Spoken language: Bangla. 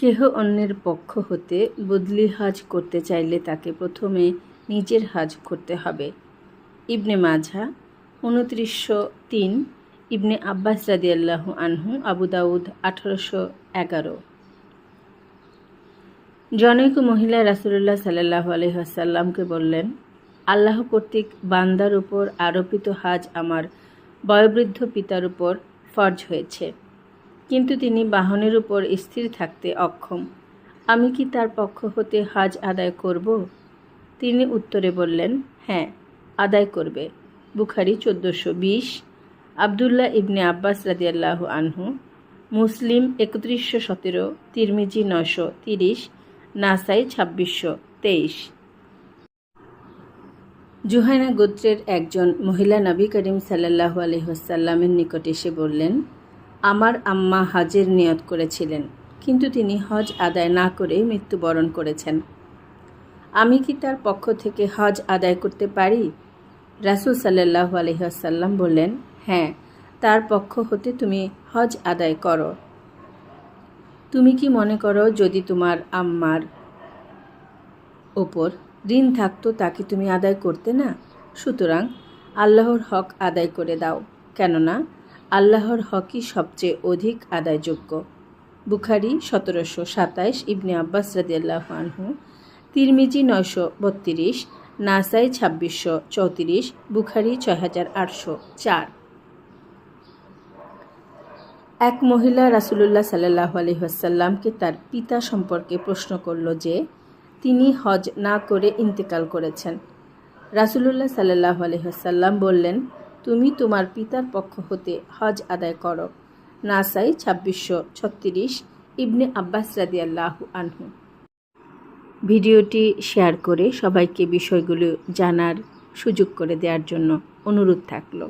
কেহ অন্যের পক্ষ হতে বদলি হাজ করতে চাইলে তাকে প্রথমে নিজের হাজ করতে হবে। ইবনে মাঝা উনত্রিশশো তিন, ইবনে আব্বাস রাদিয়াল্লাহু আনহু, আবু দাউদ, আঠারোশো এগারো। জনৈক মহিলা রাসুলুল্লাহ সাল্লাহ আলহাসাল্লামকে বললেন, আল্লাহ কর্তৃক বান্দার উপর আরোপিত হাজ আমার বয়োবৃদ্ধ পিতার উপর ফর্জ হয়েছে। কিন্তু তিনি বাহনের উপর স্থির থাকতে অক্ষম। আমি কি তার পক্ষ হতে হাজ আদায় করব? তিনি উত্তরে বললেন হ্যাঁ আদায় করবে। বুখারি চোদ্দোশো বিশ, আবদুল্লাহ ইবনে আব্বাস রাদিয়াল্লাহ আনহু, মুসলিম একত্রিশশো সতেরো, তিরমিজি নশো তিরিশ, নাসাই ছাব্বিশশো তেইশ। জুহাইনা গোত্রের একজন মহিলা নবী করিম সাল্লাহ আলহিহাসাল্লামের নিকট এসে বললেন আমার আম্মা হজের নিয়ত করেছিলেন, কিন্তু তিনি হজ আদায় না করে মৃত্যুবরণ করেছেন। আমি কি তার পক্ষ থেকে হজ আদায় করতে পারি? রাসুল সাল্লাহ আলহিহাসাল্লাম বললেন হ্যাঁ তার পক্ষ হতে তুমি হজ আদায় করো। তুমি কি মনে করো যদি তোমার আম্মার ওপর ঋণ থাকতো তাকে তুমি আদায় করতে না? সুতরাং আল্লাহর হক আদায় করে দাও, কেননা আল্লাহর হকই সবচেয়ে অধিক আদায়যোগ্য। বুখারি সতেরোশো সাতাইশ ইবনে আব্বাস রাদিয়াল্লাহ আনহু, তিরমিজি নয়শো বত্রিশ, নাসাই ছাব্বিশশো চৌত্রিশ, বুখারি ছয় হাজার আটশো চার। এক মহিলা রাসুলুল্লাহ সাল্লাহ আলহিহাসাল্লামকে তার পিতা সম্পর্কে প্রশ্ন করল যে, তিনি হজ না করে ইন্তেকাল করেছেন। রাসুলুল্লাহ সাল্লাহ আলহিহাসাল্লাম বললেন তুমি তোমার পিতার পক্ষ হতে হজ আদায় করো। নাসাই ছাব্বিশশো ছত্রিশ ইবনে আব্বাস রাদিয়াল্লাহ আনহু। ভিডিওটি শেয়ার করে সবাইকে বিষয়গুলো জানার সুযোগ করে দেওয়ার জন্য অনুরোধ থাকল।